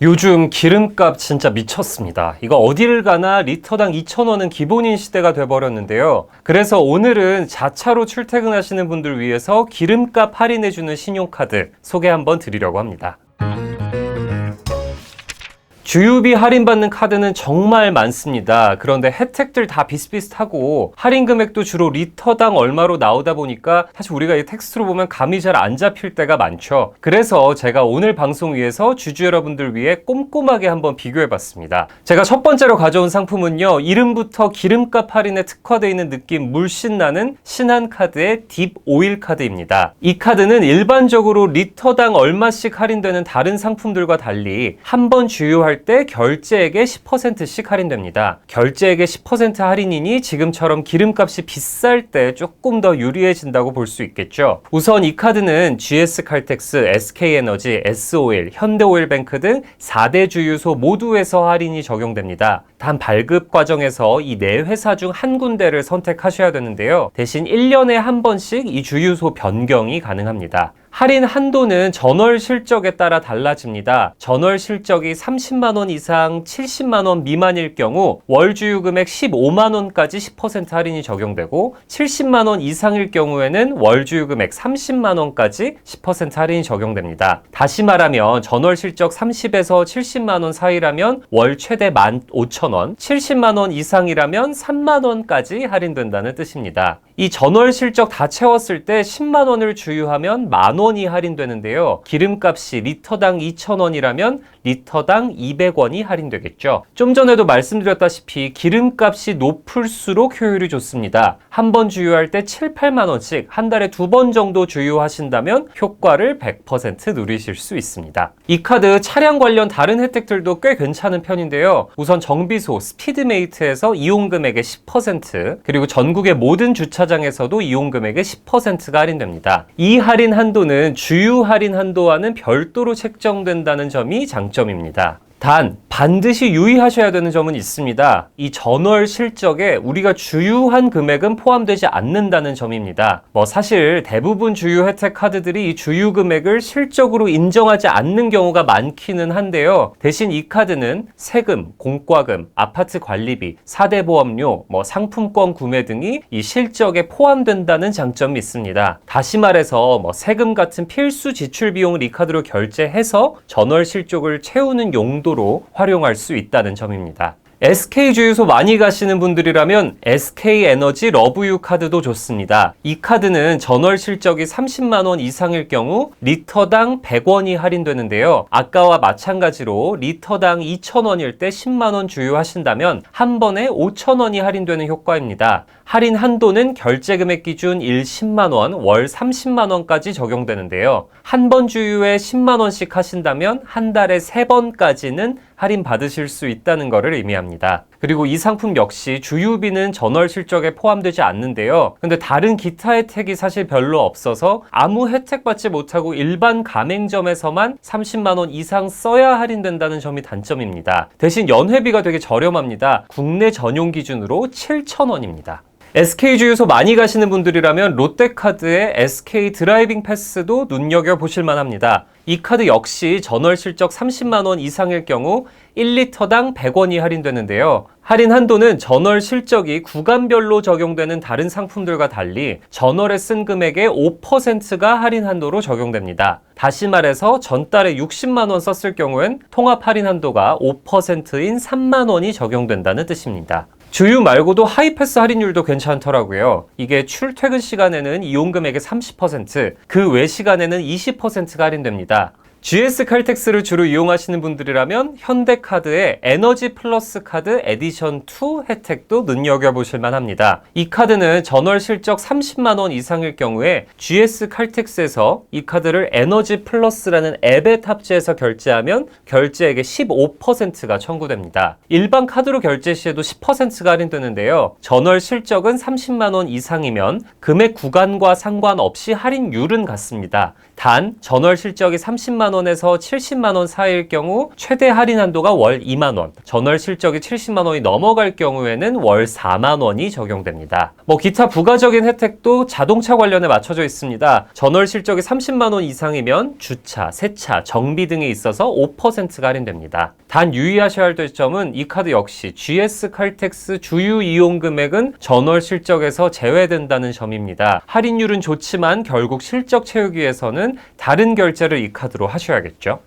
요즘 기름값 진짜 미쳤습니다. 이거 어디를 가나 리터당 2,000원은 기본인 시대가 돼버렸는데요. 그래서 오늘은 자차로 출퇴근하시는 분들 위해서 기름값 할인해주는 신용카드 소개 한번 드리려고 합니다. 주유비 할인받는 카드는 정말 많습니다. 그런데 혜택들 다 비슷비슷하고 할인 금액도 주로 리터당 얼마로 나오다 보니까 사실 우리가 이 텍스트로 보면 감이 잘 안 잡힐 때가 많죠. 그래서 제가 오늘 방송 위해서 주주 여러분들 위해 꼼꼼하게 한번 비교해 봤습니다. 제가 첫 번째로 가져온 상품은요. 이름부터 기름값 할인에 특화되어 있는 느낌 물씬 나는 신한 카드의 딥 오일 카드입니다. 이 카드는 일반적으로 리터당 얼마씩 할인되는 다른 상품들과 달리 한 번 주유할 때 결제액의 10%씩 할인됩니다. 결제액의 10% 할인이니 지금처럼 기름값이 비쌀 때 조금 더 유리해진다고 볼 수 있겠죠. 우선 이 카드는 GS 칼텍스, SK에너지, S오일, 현대오일뱅크 등 4대 주유소 모두에서 할인이 적용됩니다. 단 발급 과정에서 이 네 회사 중 한 군데를 선택하셔야 되는데요. 대신 1년에 한 번씩 이 주유소 변경이 가능합니다. 할인 한도는 전월 실적에 따라 달라집니다. 전월 실적이 30만 원 이상 70만 원 미만일 경우 월 주유 금액 15만 원까지 10% 할인이 적용되고 70만 원 이상일 경우에는 월 주유 금액 30만 원까지 10% 할인이 적용됩니다. 다시 말하면 전월 실적 30에서 70만 원 사이라면 월 최대 15,000원, 70만 원 이상이라면 3만 원까지 할인된다는 뜻입니다. 이 전월 실적 다 채웠을 때 10만 원을 주유하면 만 원이 할인되는데요. 기름값이 리터당 2,000원이라면 리터당 200원이 할인되겠죠. 좀 전에도 말씀드렸다시피 기름값이 높을수록 효율이 좋습니다. 한 번 주유할 때 7, 8만 원씩 한 달에 두 번 정도 주유하신다면 효과를 100% 누리실 수 있습니다. 이 카드 차량 관련 다른 혜택들도 꽤 괜찮은 편인데요. 우선 정비소 스피드메이트에서 이용 금액의 10% 그리고 전국의 모든 주차장에서도 이용 금액의 10%가 할인됩니다. 이 할인 한도는 주유 할인 한도와는 별도로 책정된다는 점이 장점입니다. 단 반드시 유의하셔야 되는 점은 있습니다. 이 전월 실적에 우리가 주유한 금액은 포함되지 않는다는 점입니다. 뭐 사실 대부분 주유 혜택 카드들이 이 주유 금액을 실적으로 인정하지 않는 경우가 많기는 한데요. 대신 이 카드는 세금, 공과금, 아파트 관리비, 사대 보험료, 뭐 상품권 구매 등이 이 실적에 포함된다는 장점이 있습니다. 다시 말해서 뭐 세금 같은 필수 지출 비용을 이 카드로 결제해서 전월 실적을 채우는 용도 용도로 활용할 수 있다는 점입니다. SK 주유소 많이 가시는 분들이라면 SK 에너지 러브유 카드도 좋습니다. 이 카드는 전월 실적이 30만 원 이상일 경우 리터당 100원이 할인되는데요. 아까와 마찬가지로 리터당 2,000원일 때 10만 원 주유하신다면 한 번에 5,000원이 할인되는 효과입니다. 할인 한도는 결제 금액 기준 일 10만 원, 월 30만 원까지 적용되는데요. 한 번 주유에 10만 원씩 하신다면 한 달에 3번까지는 할인 받으실 수 있다는 것을 의미합니다. 그리고 이 상품 역시 주유비는 전월 실적에 포함되지 않는데요. 근데 다른 기타 혜택이 사실 별로 없어서 아무 혜택 받지 못하고 일반 가맹점에서만 30만 원 이상 써야 할인된다는 점이 단점입니다. 대신 연회비가 되게 저렴합니다. 국내 전용 기준으로 7,000원입니다. SK 주유소 많이 가시는 분들이라면 롯데카드의 SK 드라이빙 패스도 눈여겨 보실 만합니다. 이 카드 역시 전월 실적 30만 원 이상일 경우 1리터당 100원이 할인되는데요. 할인 한도는 전월 실적이 구간별로 적용되는 다른 상품들과 달리 전월에 쓴 금액의 5%가 할인 한도로 적용됩니다. 다시 말해서 전달에 60만 원 썼을 경우엔 통합 할인 한도가 5%인 3만 원이 적용된다는 뜻입니다. 주유 말고도 하이패스 할인율도 괜찮더라고요. 이게 출퇴근 시간에는 이용 금액의 30%, 그 외 시간에는 20%가 할인됩니다. GS 칼텍스를 주로 이용하시는 분들이라면 현대카드의 에너지 플러스 카드 에디션 2 혜택도 눈여겨보실 만합니다. 이 카드는 전월 실적 30만 원 이상일 경우에 GS 칼텍스에서 이 카드를 에너지 플러스라는 앱에 탑재해서 결제하면 결제액의 15%가 청구됩니다. 일반 카드로 결제 시에도 10%가 할인되는데요. 전월 실적은 30만 원 이상이면 금액 구간과 상관없이 할인율은 같습니다. 단 전월 실적이 30만 원에서 70만 원 사이일 경우 최대 할인 한도가 월 2만 원, 전월 실적이 70만 원이 넘어갈 경우에는 월 4만 원이 적용됩니다. 뭐 기타 부가적인 혜택도 자동차 관련에 맞춰져 있습니다. 전월 실적이 30만 원 이상이면 주차, 세차, 정비 등에 있어서 5%가 할인됩니다. 단 유의하셔야 할 점은 이 카드 역시 GS 칼텍스 주유 이용 금액은 전월 실적에서 제외된다는 점입니다. 할인율은 좋지만 결국 실적 채우기 위해서는 다른 결제를 이 카드로 하셔야겠죠.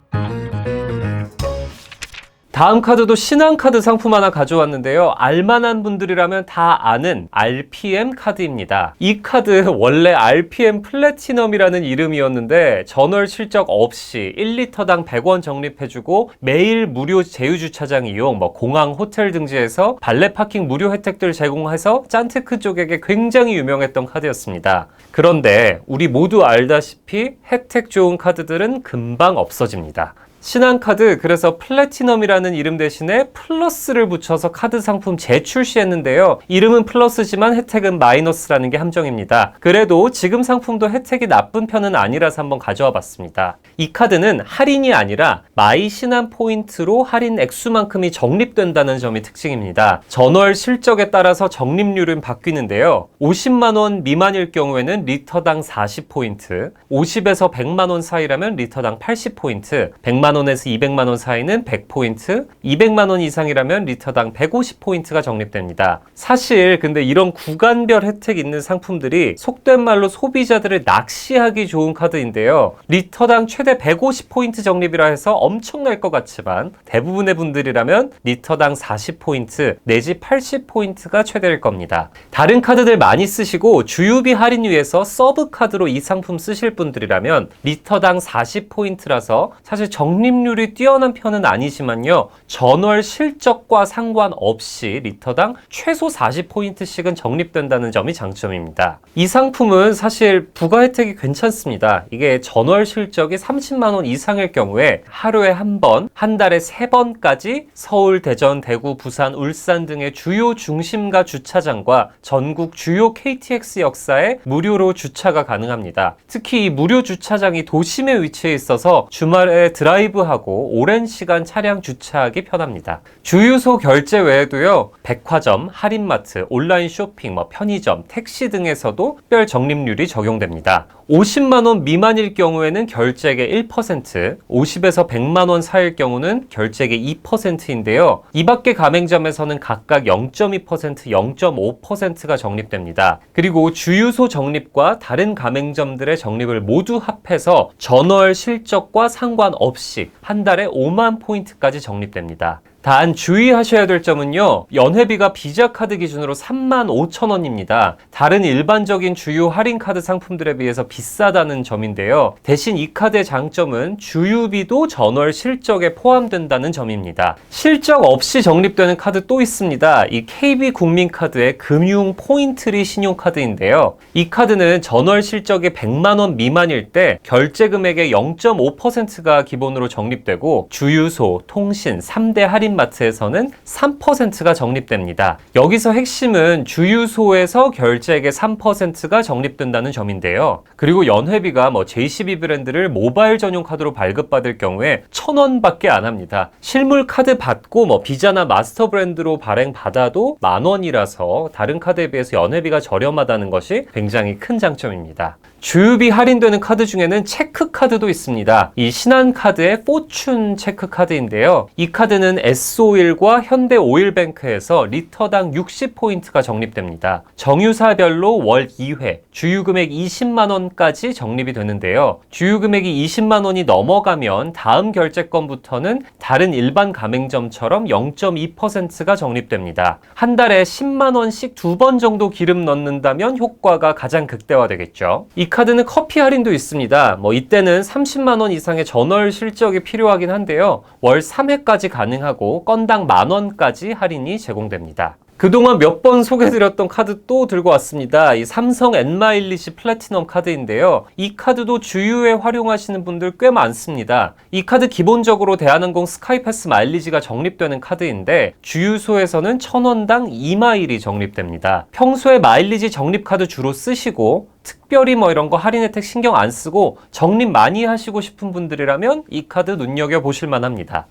다음 카드도 신한카드 상품 하나 가져왔는데요. 알만한 분들이라면 다 아는 RPM 카드입니다. 이 카드 원래 RPM 플래티넘이라는 이름이었는데 전월 실적 없이 1리터당 100원 적립해주고 매일 무료 제휴주차장 이용, 뭐 공항, 호텔 등지에서 발레 파킹 무료 혜택들 제공해서 짠테크 쪽에게 굉장히 유명했던 카드였습니다. 그런데 우리 모두 알다시피 혜택 좋은 카드들은 금방 없어집니다. 신한카드 그래서 플래티넘이라는 이름 대신에 플러스를 붙여서 카드 상품 재출시했는데요. 이름은 플러스지만 혜택은 마이너스라는 게 함정입니다. 그래도 지금 상품도 혜택이 나쁜 편은 아니라서 한번 가져와 봤습니다. 이 카드는 할인이 아니라 마이 신한 포인트로 할인 액수만큼이 적립된다는 점이 특징입니다. 전월 실적에 따라서 적립률은 바뀌는데요. 50만 원 미만일 경우에는 리터당 40포인트, 50에서 100만 원 사이라면 리터당 80포인트, 100만 100만 원에서 200만 원 사이는 100포인트, 200만 원 이상이라면 리터당 150포인트가 적립됩니다. 사실 근데 이런 구간별 혜택 있는 상품들이 속된 말로 소비자들을 낚시하기 좋은 카드인데요. 리터당 최대 150포인트 적립이라 해서 엄청날 것 같지만 대부분의 분들이라면 리터당 40포인트 내지 80포인트가 최대일 겁니다. 다른 카드들 많이 쓰시고 주유비 할인 위해서 서브 카드로 이 상품 쓰실 분들이라면 리터당 40포인트라서 사실 정 적립률이 뛰어난 편은 아니지만요. 전월 실적과 상관없이 리터당 최소 40포인트씩은 적립된다는 점이 장점입니다. 이 상품은 사실 부가 혜택이 괜찮습니다. 이게 전월 실적이 30만 원 이상일 경우에 하루에 한 번, 한 달에 세 번까지 서울, 대전, 대구, 부산, 울산 등의 주요 중심가 주차장과 전국 주요 KTX 역사에 무료로 주차가 가능합니다. 특히 이 무료 주차장이 도심에 위치해 있어서 주말에 드라이브 드라이브하고 오랜 시간 차량 주차하기 편합니다. 주유소 결제 외에도요, 백화점, 할인마트, 온라인 쇼핑, 뭐 편의점, 택시 등에서도 특별 적립률이 적용됩니다. 50만 원 미만일 경우에는 결제액의 1%, 50에서 100만 원 사이일 경우는 결제액의 2%인데요. 이 밖의 가맹점에서는 각각 0.2%, 0.5%가 적립됩니다. 그리고 주유소 적립과 다른 가맹점들의 적립을 모두 합해서 전월 실적과 상관없이 한 달에 5만 포인트까지 적립됩니다. 단 주의하셔야 될 점은요. 연회비가 비자 카드 기준으로 3만 5천 원입니다. 다른 일반적인 주요 할인 카드 상품들에 비해서 비싸다는 점인데요. 대신 이 카드의 장점은 주유비도 전월 실적에 포함된다는 점입니다. 실적 없이 적립되는 카드 또 있습니다. 이 KB 국민카드의 금융 포인트리 신용카드인데요. 이 카드는 전월 실적이 100만 원 미만일 때 결제 금액의 0.5%가 기본으로 적립되고 주유소, 통신, 3대 할인 할인마트에서는 3%가 적립됩니다. 여기서 핵심은 주유소에서 결제액의 3%가 적립된다는 점인데요. 그리고 연회비가 뭐 JCB 브랜드를 모바일 전용 카드로 발급받을 경우에 1,000원밖에 안 합니다. 실물 카드 받고 뭐 비자나 마스터 브랜드로 발행 받아도 만 원이라서 다른 카드에 비해서 연회비가 저렴하다는 것이 굉장히 큰 장점입니다. 주유비 할인되는 카드 중에는 체크 카드도 있습니다. 이 신한카드의 포춘 체크 카드인데요. 이 카드는 S-오일과 현대오일뱅크에서 리터당 60포인트가 적립됩니다. 정유사별로 월 2회, 주유금액 20만원까지 적립이 되는데요. 주유금액이 20만원이 넘어가면 다음 결제권부터는 다른 일반 가맹점처럼 0.2%가 적립됩니다. 한 달에 10만원씩 두 번 정도 기름 넣는다면 효과가 가장 극대화되겠죠. 이 카드는 커피 할인도 있습니다. 뭐 이때는 30만 원 이상의 전월 실적이 필요하긴 한데요. 월 3회까지 가능하고 건당 만 원까지 할인이 제공됩니다. 그동안 몇 번 소개드렸던 카드 또 들고 왔습니다. 이 삼성 엔마일리지 플래티넘 카드인데요. 이 카드도 주유에 활용하시는 분들 꽤 많습니다. 이 카드 기본적으로 대한항공 스카이패스 마일리지가 적립되는 카드인데 주유소에서는 1000원당 2마일이 적립됩니다. 평소에 마일리지 적립 카드 주로 쓰시고 특별히 뭐 이런 거 할인 혜택 신경 안 쓰고 적립 많이 하시고 싶은 분들이라면 이 카드 눈여겨 보실 만합니다.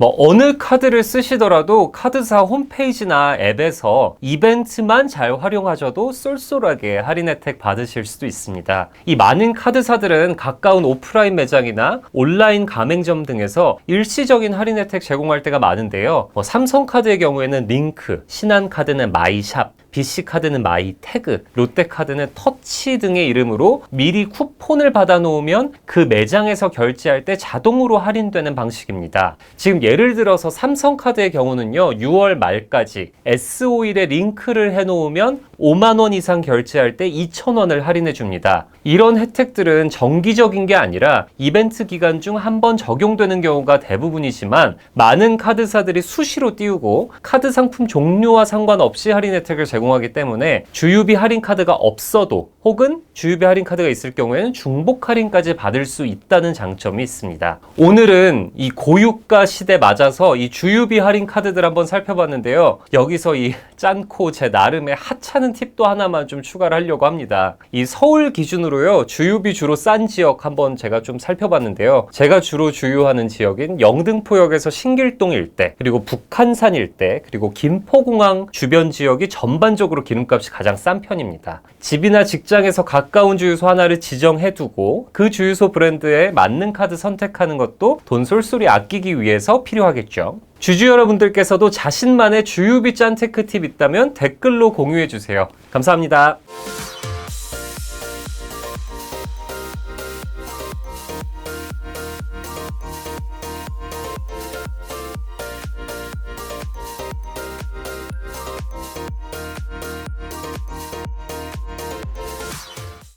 뭐 어느 카드를 쓰시더라도 카드사 홈페이지나 앱에서 이벤트만 잘 활용하셔도 쏠쏠하게 할인 혜택 받으실 수도 있습니다. 이 많은 카드사들은 가까운 오프라인 매장이나 온라인 가맹점 등에서 일시적인 할인 혜택 제공할 때가 많은데요. 뭐 삼성카드의 경우에는 링크, 신한카드는 마이샵, BC카드는 마이 태그, 롯데 카드는 터치 등의 이름으로 미리 쿠폰을 받아 놓으면 그 매장에서 결제할 때 자동으로 할인되는 방식입니다. 지금 예를 들어서 삼성 카드의 경우는요, 6월 말까지 S51에 링크를 해 놓으면 5만 원 이상 결제할 때 2,000원을 할인해 줍니다. 이런 혜택들은 정기적인 게 아니라 이벤트 기간 중 한 번 적용되는 경우가 대부분이지만 많은 카드사들이 수시로 띄우고 카드 상품 종류와 상관없이 할인 혜택을 제공 하기 때문에 주유비 할인 카드가 없어도 혹은 주유비 할인 카드가 있을 경우에는 중복 할인까지 받을 수 있다는 장점이 있습니다. 오늘은 이 고유가 시대 맞아서 이 주유비 할인 카드들 한번 살펴봤는데요. 여기서 이 짠코 제 나름의 하찮은 팁도 하나만 좀 추가를 하려고 합니다. 이 서울 기준으로요. 주유비 주로 싼 지역 한번 제가 좀 살펴봤는데요. 제가 주로 주유하는 지역인 영등포역에서 신길동 일대, 그리고 북한산 일대, 그리고 김포공항 주변 지역이 전반적으로 기름값이 가장 싼 편입니다. 집이나 직장 에서 가까운 주유소 하나를 지정해 두고 그 주유소 브랜드에 맞는 카드 선택하는 것도 돈 쏠쏠이 아끼기 위해서 필요하겠죠. 주주 여러분들께서도 자신만의 주유비 짠 테크 팁 있다면 댓글로 공유해 주세요. 감사합니다.